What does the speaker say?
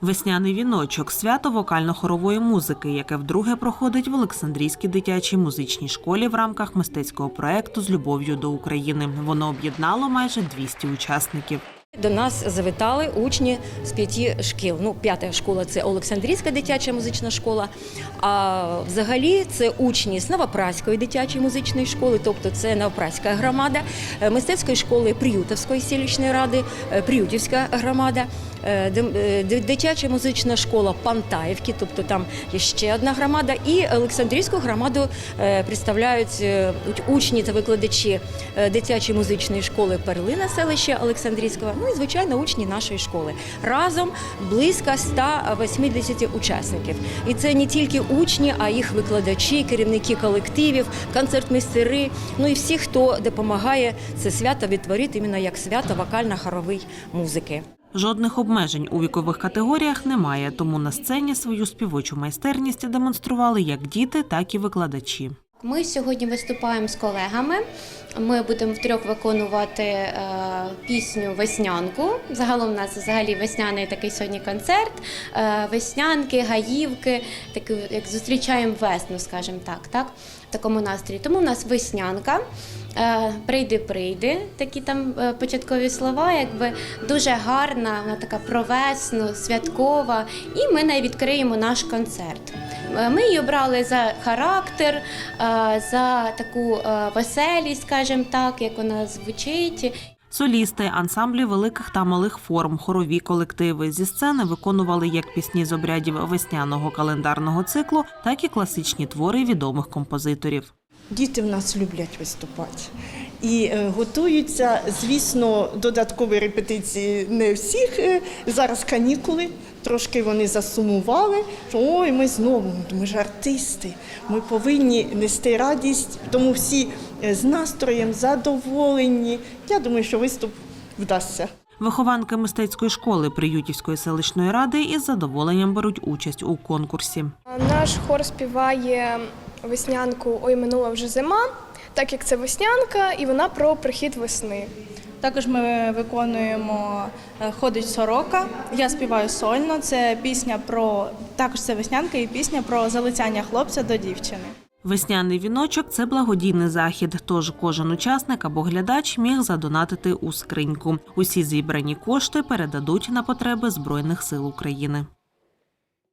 Весняний віночок свято вокально-хорової музики, яке вдруге проходить в Олександрійській дитячій музичній школі в рамках мистецького проекту з любов'ю до України. Воно об'єднало майже 200 учасників. До нас завітали учні з п'яти шкіл. Ну, п'ята школа це Олександрійська дитяча музична школа. А взагалі це учні з Новопраської дитячої музичної школи, тобто це Новопраська громада, е, мистецької школи Приютовської селищної ради, е, Приютівська громада, е, дитяча музична школа Пантаївки, тобто там є ще одна громада, і Олександрійську громаду представляють учні та викладачі дитячої музичної школи Перлина селища Олександрійського, ну і звичайно учні нашої школи. Разом близько 180 учасників. І це не тільки учні, а їх викладачі, керівники колективів, концертмейстери, ну і всі, хто допомагає це свято відтворити іменно як свято вокально-хорової музики. Жодних обмежень у вікових категоріях немає, тому на сцені свою співочу майстерність демонстрували як діти, так і викладачі. Ми сьогодні виступаємо з колегами. Ми будемо втрьох виконувати е, пісню Веснянку. Загалом у нас взагалі весняний такий сьогодні концерт. Е, веснянки, гаївки, таку, як зустрічаємо весну, скажімо так, так, в такому настрої. Тому у нас веснянка. Е, Прийди, прийди, такі там початкові слова, якби дуже гарна, вона така про весну, святкова. І ми нею відкриємо наш концерт. Е, Ми її обрали за характер, е, за таку е, веселість, скажімо так, як вона звучить. Солісти, ансамблі великих та малих форм, хорові колективи зі сцени виконували як пісні з обрядів весняного календарного циклу, так і класичні твори відомих композиторів. Діти в нас люблять виступати. І е, готуються, звісно, додаткові репетиції не всіх. е, Зараз канікули, трошки вони засумували. Ой, ми знову, ми ж артисти, ми повинні нести радість, тому всі е, з настроєм задоволені. Я думаю, що виступ вдасться. Вихованки мистецької школи Приютівської селищної ради із задоволенням беруть участь у конкурсі. Наш хор співає веснянку Ой минула вже зима, так як це веснянка, і вона про прихід весни. Також ми виконуємо е, Ходить сорока. Я співаю сольно. Це пісня про також це веснянка і пісня про залицяння хлопця до дівчини. Весняний віночок це благодійний захід, тож кожен учасник або глядач міг задонатити у скриньку. Усі зібрані кошти передадуть на потреби Збройних сил України.